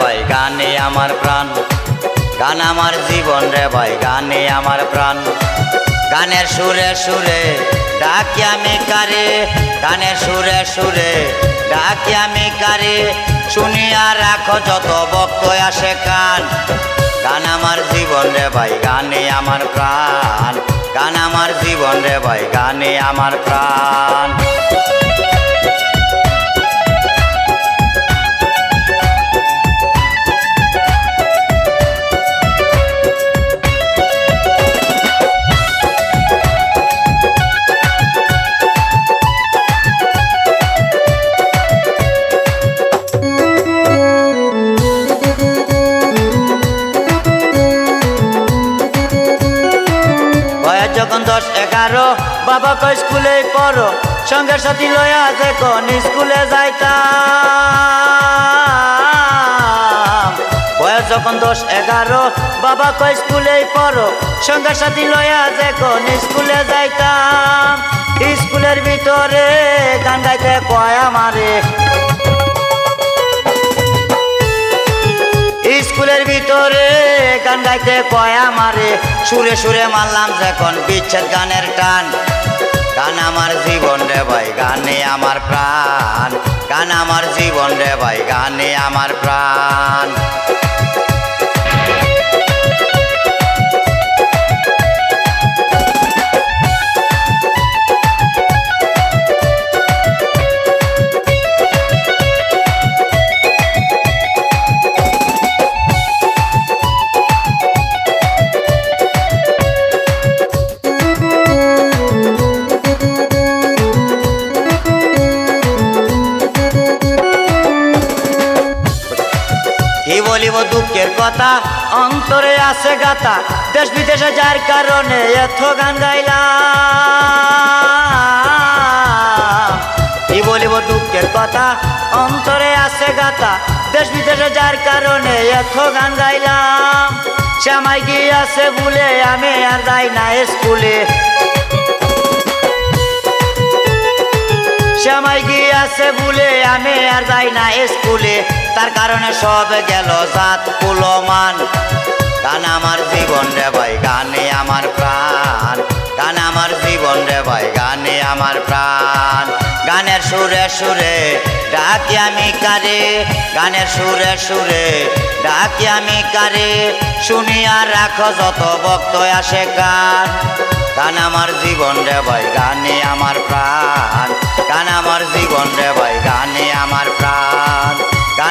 ভাই, গানে আমার প্রাণ। গান আমার জীবন রে ভাই, গানে আমার প্রাণ। গানের সুরে সুরে ডাকি আমি কারে, গানের সুরে সুরে ডাকি আমি কারে। শুনিয়া রাখো যত বক্ত আসে কান। গান আমার জীবন রে ভাই, গানে আমার প্রাণ। গান আমার জীবন রে ভাই, গানে আমার প্রাণ। এগারো বাবা কয় স্কুলে পড়ো। সঙ্গের সাথী লয়া দেখুন স্কুলে যাইতাম। বয়স যখন দশ এগারো, বাবা কয় স্কুলে পড়ো। সঙ্গের সাথী লয়া দেখুন স্কুলে যাইতাম। স্কুলের ভিতরে গান গাইতে কয় আমারে। স্কুলের ভিতরে গান গাইতে কয় আমারে, সুরে সুরে মারলাম যখন বিচ্ছেদ গানের টান। গান আমার জীবন রে ভাই, গানে আমার প্রাণ। গান আমার জীবন রে ভাই, গানে আমার প্রাণ। বলিব দুঃখের কথা, অন্তরে আছে গাতা দেশ বিদেশে যার কারণে এত গান গাইলাম। কি বলিব দুঃখের কথা, অন্তরে আছে গাতা দেশ বিদেশে যার কারণে এত গান গাইলাম। শ্যামাই গিয়ে আছে বলে আমি আর যাই না স্কুলে। শ্যামাই গিয়ে আছে বলে আমি আর যাই না স্কুলে। তার কারণে সব গেল জাত কুলমান। গান আমার জীবন রে ভাই, গানে আমার প্রাণ। গান আমার জীবন রে ভাই, গানে আমার প্রাণ। গানের সুরে সুরে ডাকি আমি কারে, গানের সুরে সুরে ডাকি আমি কারে। শুনিয়া রাখো যত ভক্ত আসে গান। গান আমার জীবন রে ভাই, গানে আমার প্রাণ। গান আমার জীবন রে ভাই, গানে আমার প্রাণ।